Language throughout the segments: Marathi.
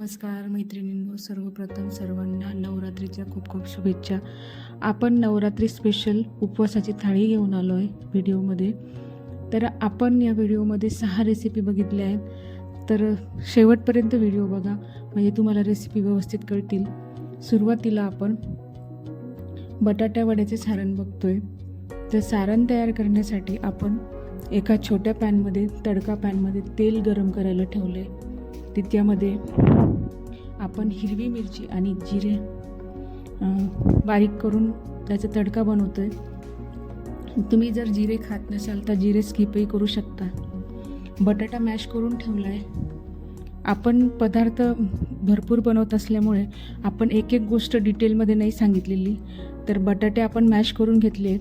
नमस्कार मैत्रिणींनो सर्वप्रथम सर्वांना नवरात्रीच्या खूप खूप शुभेच्छा. आपण नवरात्री स्पेशल उपवासाची थाळी घेऊन आलो आहे व्हिडिओमध्ये. तर आपण या व्हिडिओमध्ये सहा रेसिपी बघितल्या आहेत. तर शेवटपर्यंत व्हिडिओ बघा म्हणजे तुम्हाला रेसिपी व्यवस्थित कळतील. सुरुवातीला आपण बटाट्या वड्याचे सारण बघतोय. तर सारण तयार करण्यासाठी आपण एका छोट्या पॅनमध्ये तडका पॅनमध्ये तेल गरम करायला ठेवलं आहे त्यामध्ये आपण हिरवी मिरची आणि जिरे बारीक करून त्याचा तडका बनवतो आहे तुम्ही जर जिरे खात नसाल तर जिरे स्किपही करू शकता. बटाटा मॅश करून ठेवला आहे आपण पदार्थ भरपूर बनवत असल्यामुळे आपण एक एक गोष्ट डिटेलमध्ये नाही सांगितलेली. तर बटाटे आपण मॅश करून घेतले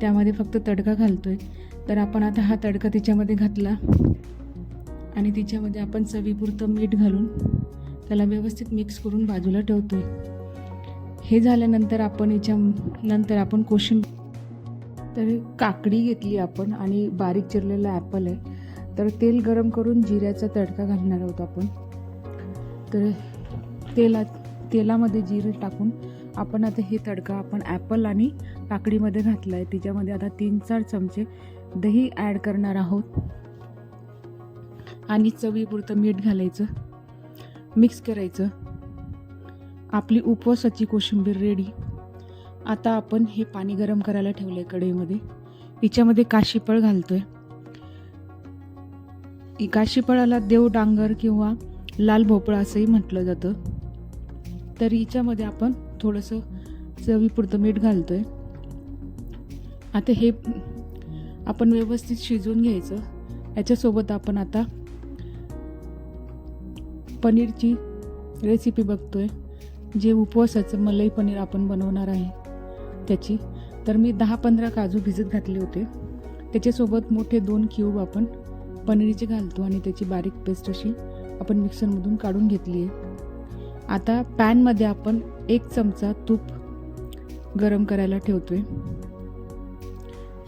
त्यामध्ये फक्त तडका घालतो आहे तर आपण आता हा तडका तिच्यामध्ये घातला. आणि तिच्यामध्ये आपण चवीपुरतं मीठ घालून त्याला व्यवस्थित मिक्स करून बाजूला ठेवतो आहे हे झाल्यानंतर आपण याच्या नंतर आपण कोशिंब तर काकडी घेतली आपण आणि बारीक चिरलेलं ॲपल आहे. तर तेल गरम करून जिऱ्याचा तडका घालणार आहोत आपण. तर तेला तेलामध्ये जिरे टाकून आपण आता हे तडका आपण ॲपल आणि काकडीमध्ये घातला आहे तिच्यामध्ये आता तीन चार चमचे दही ॲड करणार आहोत. आणि चवीपुरतं मीठ घालायचं मिक्स करायचं. आपली उपवासाची कोशिंबीर रेडी आता आपण हे पाणी गरम करायला ठेवलं आहे कढईमध्ये. हिच्यामध्ये काशीफळ घालतो इ- काशीफळाला देव डांगर किंवा लाल भोपळा असंही म्हटलं जातं. तर हिच्यामध्ये आपण थोडंसं चवीपुरतं मीठ घालतो आहे आता हे आपण व्यवस्थित शिजवून घ्यायचं. याच्यासोबत आपण आता पनीरची रेसिपी बघतोय. जे उपवासाचं मलई पनीर आपण बनवणार आहे त्याची. तर मी दहा पंधरा काजू भिजत घातले होते. त्याच्यासोबत मोठे दोन क्यूब आपण पनीरचे घालतो आणि त्याची बारीक पेस्ट अशी आपण मिक्सरमधून काढून घेतली आहे. आता पॅनमध्ये आपण एक चमचा तूप गरम करायला ठेवतोय.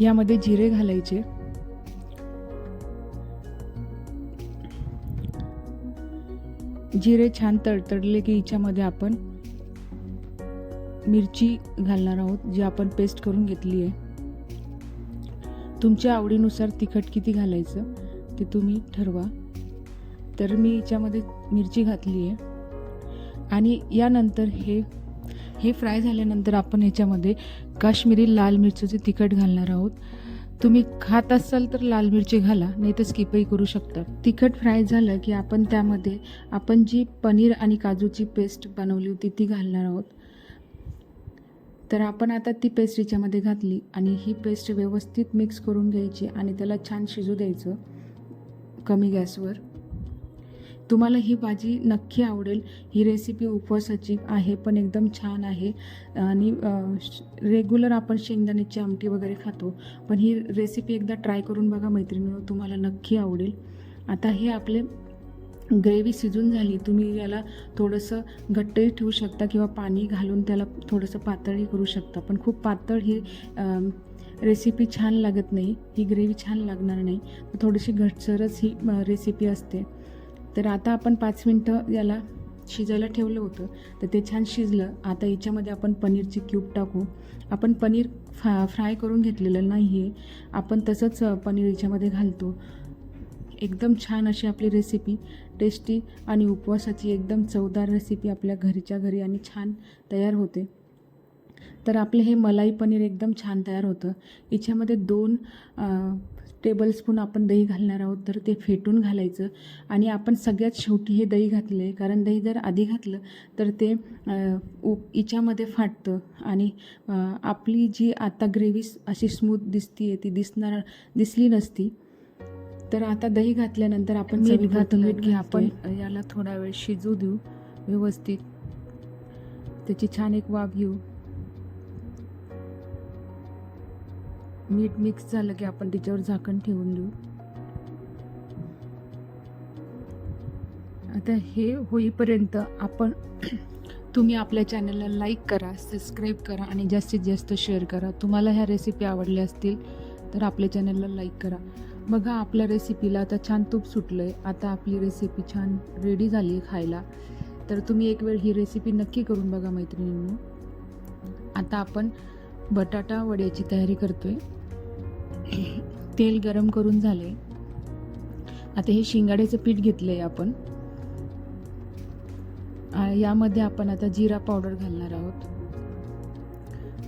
यामध्ये जिरे घालायचे. जिरे छान तडतडले की हिच्यामध्ये आपण मिरची घालणार आहोत जी आपण पेस्ट करून घेतली आहे. तुमच्या आवडीनुसार तिखट किती घालायचं ते तुम्ही ठरवा. तर मी हिच्यामध्ये मिरची घातली आहे. आणि यानंतर हे हे फ्राय झाल्यानंतर आपण ह्याच्यामध्ये काश्मीरी लाल मिरचीचे तिखट घालणार आहोत. तुम्ही खात असाल तर लाल मिरची घाला नाही तर स्किपही करू शकता. तिखट फ्राय झालं की आपण त्यामध्ये आपण जी पनीर आणि काजूची पेस्ट बनवली होती ती घालणार आहोत. तर आपण आता ती पेस्ट याच्यामध्ये घातली आणि ही पेस्ट व्यवस्थित मिक्स करून घ्यायची आणि त्याला छान शिजू द्यायचं कमी गॅसवर. तुम्हाला ही भाजी नक्की आवडेल. ही रेसिपी उपवासाची आहे पण एकदम छान आहे. आणि रेग्युलर आपण शेंगदाण्याची आमटी वगैरे खातो. पण ही रेसिपी एकदा ट्राय करून बघा मैत्रिणींनो तुम्हाला नक्की आवडेल. आता हे आपले ग्रेव्ही शिजून झाली. तुम्ही याला थोडंसं घट्टही ठेवू शकता किंवा पाणी घालून त्याला थोडंसं पातळही करू शकता. पण खूप पातळ ही रेसिपी छान लागत नाही. ही ग्रेव्ही छान लागणार नाही. थोडीशी घटसरच ही रेसिपी असते. तर आता आपण पाच मिनटं याला शिजायला ठेवलं होतं. तर ते छान शिजलं. आता याच्यामध्ये आपण पनीरची क्यूब टाकू. आपण पनीर फा फ्राय करून घेतलेलं नाही आहे आपण तसंच पनीर याच्यामध्ये घालतो. एकदम छान अशी आपली रेसिपी टेस्टी आणि उपवासाची एकदम चवदार रेसिपी आपल्या घरीच्या घरी आणि छान तयार होते. तर आपलं हे मलाई पनीर एकदम छान तयार होतं. याच्यामध्ये दोन टेबलस्पून आपण दही घालणार आहोत तर ते फेटून घालायचं. आणि आपण सगळ्यात शेवटी हे दही घातलं आहे कारण दही जर आधी घातलं तर ते उ हिच्यामध्ये फाटतं. आणि आपली जी आता ग्रेव्ही अशी स्मूथ दिसती आहे ती दिसणार दिसली नसती तर आता दही घातल्यानंतर आपण मीठ मीठ घातलं की आपण. याला थोडा वेळ शिजू देऊ व्यवस्थित. त्याची छान एक वाफ घेऊ. मीठ मिक्स झालं की आपण त्याच्यावर झाकण ठेवून देऊ. आता हे होईपर्यंत आपण तुम्ही आपल्या चॅनलला लाईक करा सबस्क्राईब करा आणि जास्तीत जास्त शेअर करा. तुम्हाला ह्या रेसिपी आवडल्या असतील तर आपल्या चॅनलला लाईक करा. बघा आपल्या रेसिपीला आता छान तूप सुटलं आहे आता आपली रेसिपी छान रेडी झाली आहे खायला. तर तुम्ही एक वेळ ही रेसिपी नक्की करून बघा मैत्रिणींनो. आता आपण बटाटा वड्याची तयारी आहे तेल गरम करून झाले. आता हे शिंगाड्याचं पीठ घेतलं आहे आपण यामध्ये आपण आता जिरा पावडर घालणार आहोत.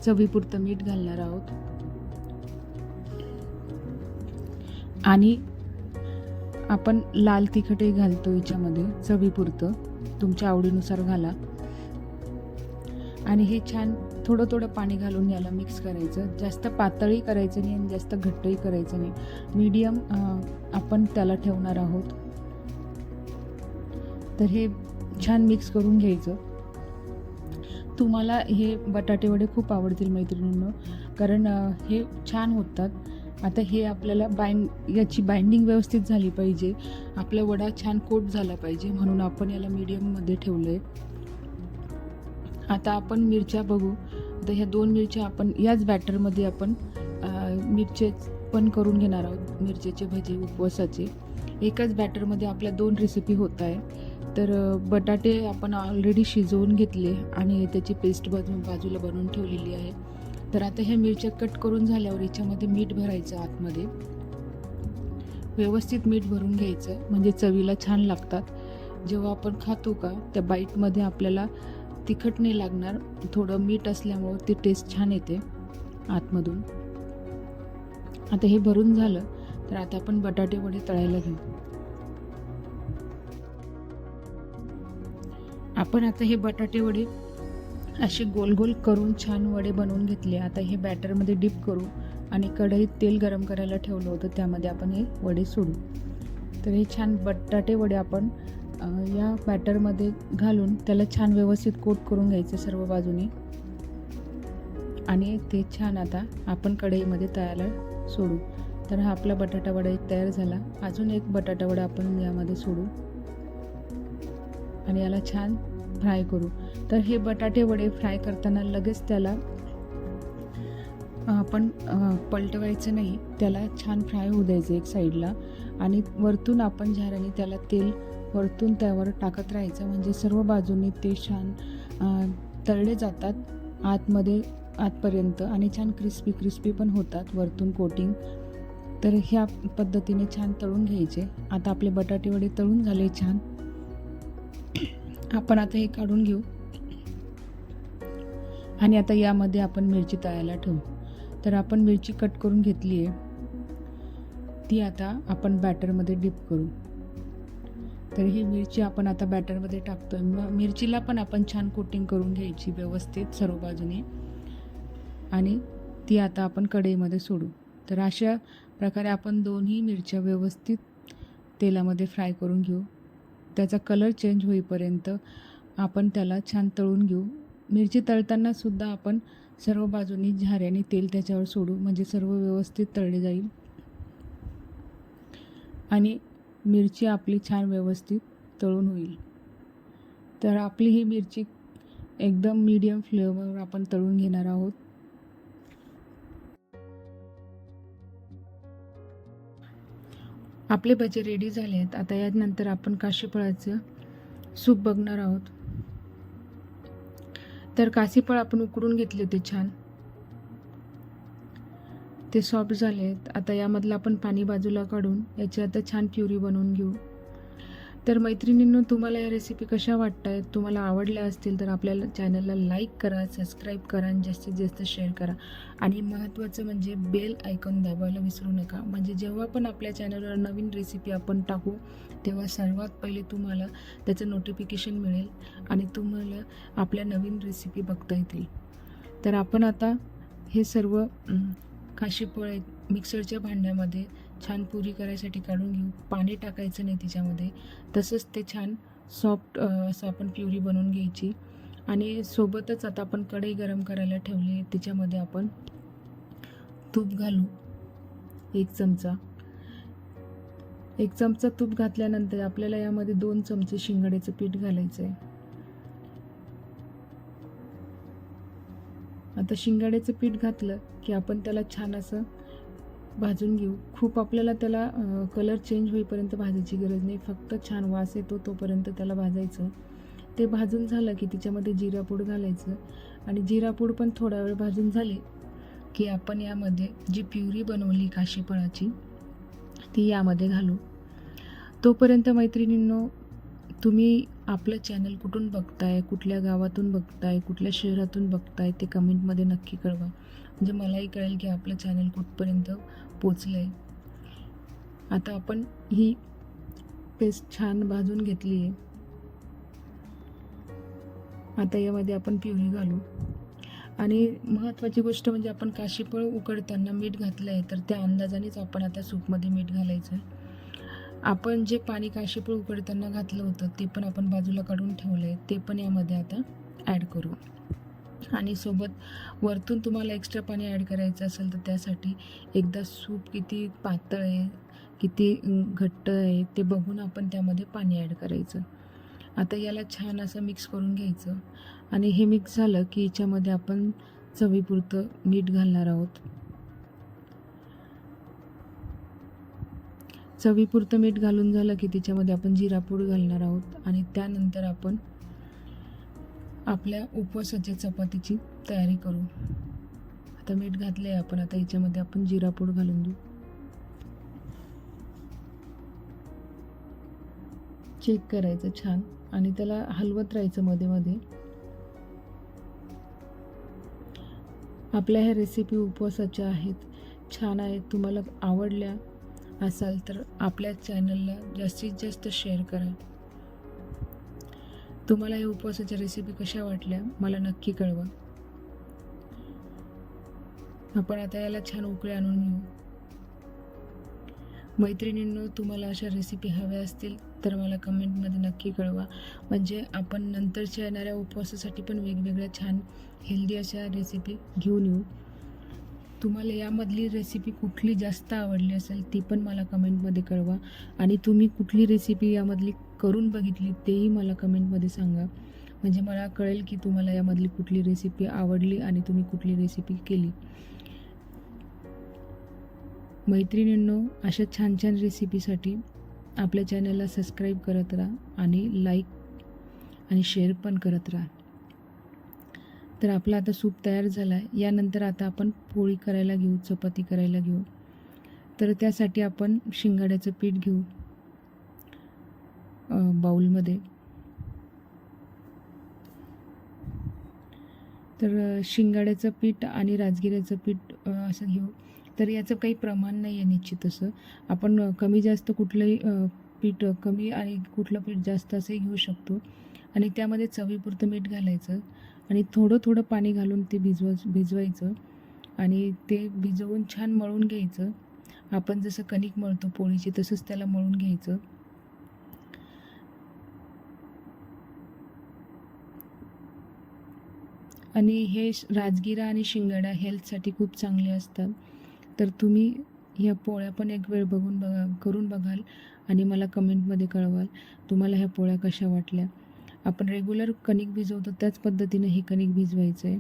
चवीपुरतं मीठ घालणार आहोत. आणि आपण लाल तिखटही घालतो याच्यामध्ये चवीपुरतं. तुमच्या आवडीनुसार घाला. आणि हे छान थोडं थोडं पाणी घालून याला मिक्स करायचं. जास्त पातळही करायचं नाही आणि जास्त घट्टही करायचं नाही. मीडियम आपण त्याला ठेवणार आहोत. तर हे छान मिक्स करून घ्यायचं. तुम्हाला हे बटाटे वडे खूप आवडतील मैत्रिणींनो. कारण हे छान होतात. आता हे आपल्याला बाइंड याची बाइंडिंग व्यवस्थित झाली पाहिजे. आपला वडा छान कोट झाला पाहिजे म्हणून आपण याला मीडियममध्ये ठेवलं आहे आता आपण मिरच्या बघू. आता ह्या दोन मिरच्या आपण याच बॅटरमध्ये आपण मिरचे पण करून घेणार आहोत. मिरचेचे भजी उपवासाचे. एकाच बॅटरमध्ये आपल्या दोन रेसिपी होत आहे. तर बटाटे आपण ऑलरेडी शिजवून घेतले आणि त्याची पेस्ट बाजू बाजूला बनवून ठेवलेली आहे. तर आता ह्या मिरच्या कट करून झाल्यावर याच्यामध्ये मीठ भरायचं आतमध्ये. व्यवस्थित मीठ भरून घ्यायचं. म्हणजे चवीला छान लागतात. जेव्हा आपण खातो का त्या बाईटमध्ये आपल्याला तिखट नाही लागणार थोडं मीठ असल्यामुळं ती टेस्ट छान येते आतमधून. आता हे भरून झालं तर आता आपण बटाटे वडे तळायला घेऊ. आपण आता हे बटाटे वडे असे गोल गोल करून छान वडे बनवून घेतले. आता हे बॅटरमध्ये डिप करू आणि कढईत तेल गरम करायला ठेवलं होतं त्यामध्ये आपण हे वडे सोडू. तर हे छान बटाटे वडे आपण या बॅटरमध्ये घालून त्याला छान व्यवस्थित कोट करून घ्यायचं सर्व बाजूने. आणि ते छान आता आपण कढईमध्ये तळायला सोडू. तर हा आपला बटाटा वडा एक तयार झाला. अजून एक बटाटा वडा आपण यामध्ये सोडू. आणि याला छान फ्राय करू. तर हे बटाटे वडे फ्राय करताना लगेच त्याला आपण पलटवायचं नाही. त्याला छान फ्राय होऊ द्यायचं एक साईडला. आणि वरतून आपण झाऱ्याने त्याला तेल वरतून त्यावर टाकत राहायचं. म्हणजे सर्व बाजूने ते छान तळले जातात आतमध्ये आतपर्यंत आणि छान क्रिस्पी क्रिस्पी पण होतात वरतून कोटिंग. तर ह्या पद्धतीने छान तळून घ्यायचे. आता आपले बटाटे वडे तळून झाले छान. आपण आता हे काढून घेऊ. आणि आता यामध्ये आपण मिरची तळायला ठेवू. तर आपण मिरची कट करून घेतली आहे ती आता आपण बॅटरमध्ये डिप करू. तर ही मिरची आपण आता बॅटरमध्ये टाकतो आहे मग मिरचीला पण आपण छान कोटिंग करून घ्यायची व्यवस्थित सर्व बाजूने आणि ती आता आपण कढईमध्ये सोडू. तर अशा प्रकारे आपण दोन्ही मिरच्या व्यवस्थित तेलामध्ये फ्राय करून घेऊ. त्याचा कलर चेंज होईपर्यंत आपण त्याला छान तळून घेऊ. मिरची तळतानासुद्धा आपण सर्व बाजूनी झाऱ्याने तेल त्याच्यावर सोडू. म्हणजे सर्व व्यवस्थित तळले जाईल. आणि मिरची आपली छान व्यवस्थित तळून होईल. तर आपली ही मिरची एकदम मीडियम फ्लेवरवर आपण तळून घेणार आहोत. आपले भजे रेडी झाले आहेत. आता यानंतर आपण काशीफळाचं सूप बघणार आहोत. तर काशीफळ आपण उकडून घेतले होते छान. ते सॉफ्ट झाले आहेत आता यामधलं आपण पाणी बाजूला काढून याची आता छान प्युरी बनवून घेऊ. तर मैत्रिणींनो तुम्हाला या रेसिपी कशा वाटत आहेत तुम्हाला आवडल्या असतील तर आपल्याला चॅनलला लाईक करा सबस्क्राईब करा आणि जास्तीत जास्त शेअर करा. आणि महत्त्वाचं म्हणजे बेल आयकॉन दाबायला विसरू नका. म्हणजे जेव्हा पण आपल्या चॅनलवर नवीन रेसिपी आपण टाकू तेव्हा सर्वात पहिले तुम्हाला त्याचं नोटिफिकेशन मिळेल आणि तुम्हाला आपल्या नवीन रेसिपी बघता येतील. तर आपण आता हे सर्व काशीफळ मिक्सरच्या भांड्यामध्ये छान पुरी करायसाठी काढून घेऊ. पाणी टाकायचं नाही त्याच्यामध्ये तसंच ते छान सॉफ्ट असं आपण प्युरी बनवून घ्यायची. आणि सोबतच आता आपण कढई गरम करायला ठेवली. त्याच्यामध्ये आपण तूप घालू. एक चमचा. एक चमचा तूप घातल्यानंतर आपल्याला यामध्ये दोन चमचे शिंगड्याचं पीठ घालायचं आहे आता शिंगाड्याचं पीठ घातलं की आपण त्याला छान असं भाजून घेऊ. खूप आपल्याला त्याला कलर चेंज होईपर्यंत भाजायची गरज नाही. फक्त छान वास येतो तोपर्यंत त्याला भाजायचं. ते भाजून झालं की तिच्यामध्ये जिरापूड घालायचं. आणि जिरापूड पण थोडा वेळ भाजून झाले की आपण यामध्ये जी प्युरी बनवली काशीफळाची ती यामध्ये घालू. तोपर्यंत मैत्रिणींनो तुम्ही आपलं चॅनल कुठून बघताय कुठल्या गावातून बघताय कुठल्या शहरातून बघताय ते कमेंटमध्ये नक्की कळवा. म्हणजे मलाही कळेल की आपलं चॅनल कुठपर्यंत पोचलं आहे आता आपण ही पेस्ट छान भाजून घेतली आहे. आता यामध्ये आपण प्युरी घालू. आणि महत्त्वाची गोष्ट म्हणजे आपण काशीफळ उकडताना मीठ घातलं आहे तर त्या अंदाजानेच आपण आता सूपमध्ये मीठ घालायचं आहे. आपण जे पाणी काशीपूळ उकडताना घातलं होतं ते पण आपण बाजूला काढून ठेवलं आहे ते पण यामध्ये आता ॲड करू. आणि सोबत वरतून तुम्हाला एक्स्ट्रा पाणी ॲड करायचं असेल तर त्यासाठी एकदा सूप किती पातळ आहे किती घट्ट आहे ते बघून आपण त्यामध्ये पाणी ॲड करायचं. आता याला छान असं मिक्स करून घ्यायचं. आणि हे मिक्स झालं की याच्यामध्ये आपण चवीपुरतं मीठ घालणार आहोत. चवीपुरतं मीठ घालून झालं की त्याच्यामध्ये आपण जिरापूड घालणार आहोत. आणि त्यानंतर आपण आपल्या उपवासाच्या चपातीची तयारी करू. आता मीठ घातलं आहे आपण आता याच्यामध्ये आपण जिरापूड घालून देऊ. चेक करायचं छान. आणि त्याला हलवत राहायचं मध्ये मध्ये. आपल्या ह्या रेसिपी उपवासाच्या आहेत. छान आहेत. तुम्हाला आवडल्या असाल तर आपल्या चॅनलला जास्तीत जास्त शेअर करा. तुम्हाला या उपवासाच्या रेसिपी कशा वाटल्या मला नक्की कळवा. आपण आता याला छान उकळे आणून घेऊ. मैत्रिणींनो तुम्हाला अशा रेसिपी हव्या असतील तर मला कमेंटमध्ये नक्की कळवा. म्हणजे आपण नंतरच्या येणाऱ्या उपवासासाठी पण वेगवेगळ्या छान हेल्दी अशा रेसिपी घेऊन येऊ. तुम्हाला यामधली रेसिपी कुठली जास्त आवडली असेल ती पण मला कमेंटमध्ये कळवा. आणि तुम्ही कुठली रेसिपी यामधली करून बघितली तेही मला कमेंटमध्ये सांगा. म्हणजे मला कळेल की तुम्हाला यामधली कुठली रेसिपी आवडली आणि तुम्ही कुठली रेसिपी केली. मैत्रिणींनो अशा छान छान रेसिपीसाठी आपल्या चॅनलला सबस्क्राईब करत राहा आणि लाईक आणि शेअर पण करत राहा. तर आपला आता सूप तयार झाला आहे. यानंतर आता आपण पोळी करायला घेऊ चपाती करायला घेऊ. तर त्यासाठी आपण शिंगाड्याचं पीठ घेऊ बाऊलमध्ये. बाउलमध्ये तर शिंगाड्याचं पीठ आणि राजगिऱ्याचं पीठ असं घेऊ. तर याचं काही प्रमाण नाही आहे निश्चित असं आपण कमी जास्त कुठलंही पीठ कमी आणि कुठलं पीठ जास्त असंही घेऊ शकतो. आणि त्यामध्ये चवीपुरतं मीठ घालायचं. आणि थोडं थोडं पाणी घालून ते भिजव भिजवायचं. आणि ते भिजवून छान मळून घ्यायचं. आपण जसं कणिक मळतो पोळीची तसंच त्याला मळून घ्यायचं. आणि हे श- राजगिरा आणि शिंगाडा हेल्थसाठी खूप चांगले असतात. तर तुम्ही ह्या पोळ्या पण एक वेळ बघून बघा करून बघाल आणि मला कमेंटमध्ये कळवाल तुम्हाला ह्या पोळ्या कशा वाटल्या. आपण रेग्युलर कणिक भिजवतो त्याच पद्धतीने हे कणिक भिजवायचं आहे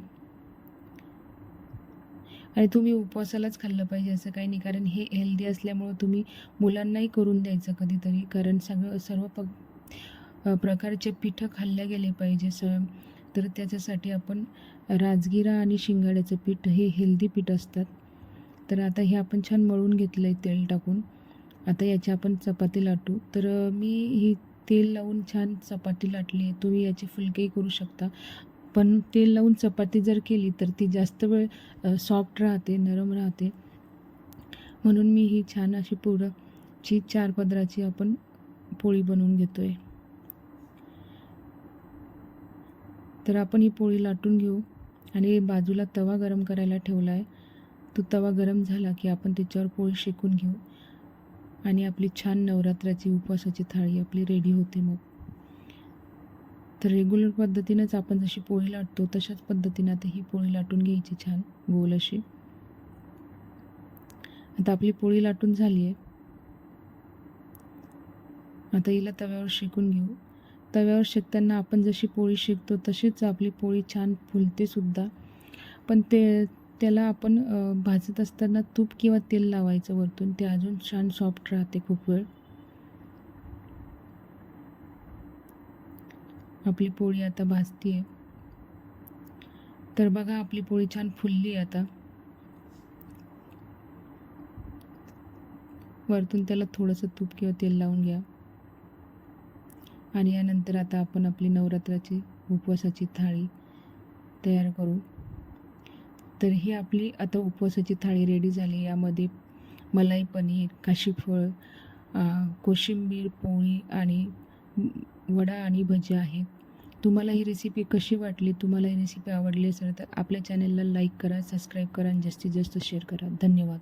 आणि तुम्ही उपवासालाच खाल्लं पाहिजे असं काही नाही कारण हे हेल्दी असल्यामुळं तुम्ही मुलांनाही करून द्यायचं कधीतरी कारण सगळं सर्व प प्रकारचे पिठं खाल्ले गेले पाहिजे स तर त्याच्यासाठी आपण राजगिरा आणि शिंगाड्याचं पीठ हे हेल्दी पीठ असतात. तर आता हे आपण छान मळून घेतलं आहे तेल टाकून. आता याची आपण चपाती लाटू. तर मी ही तेल लावून छान चपाती लाटली आहे. तुम्ही याची फुलकेही करू शकता. पण तेल लावून चपाती जर केली तर ती जास्त वेळ सॉफ्ट राहते नरम राहते. म्हणून मी ही छान अशी पुरंची चार पदराची आपण पोळी बनवून घेतो आहे तर आपण ही पोळी लाटून घेऊ. आणि बाजूला तवा गरम करायला ठेवला आहे तो तवा गरम झाला की आपण त्याच्यावर पोळी शेकून घेऊ. आणि आपली छान नवरात्राची उपवासाची थाळी आपली रेडी होते मग. तर रेग्युलर पद्धतीनंच आपण जशी पोळी लाटतो तशाच पद्धतीनं आता ही पोळी लाटून घ्यायची छान गोल अशी. आता आपली पोळी लाटून झाली आहे आता हिला तव्यावर शेकून घेऊ. तव्यावर शेकताना आपण जशी पोळी शेकतो तशीच आपली पोळी छान फुलते सुद्धा पण ते त्याला आपण भाजत असताना तूप किंवा तेल लावायचं वरतून. ते अजून छान सॉफ्ट राहते खूप वेळ. आपली पोळी आता भाजती आहे तर बघा आपली पोळी छान फुलली आहे आता. वरतून त्याला थोडंसं तूप किंवा तेल लावून घ्या. आणि यानंतर आता आपण आपली नवरात्राची उपवासाची थाळी तयार करू. तर ही आपली आता उपवासाची थाळी रेडी झाली. यामध्ये मलाई पनीर काशीफळ कोशिंबीर पोळी आणि वडा आणि भजी आहेत. तुम्हाला ही रेसिपी कशी वाटली? तुम्हाला ही रेसिपी आवडली असेल तर आपल्या चॅनलला लाईक करा सबस्क्राईब करा आणि जास्तीत जास्त शेअर करा. धन्यवाद.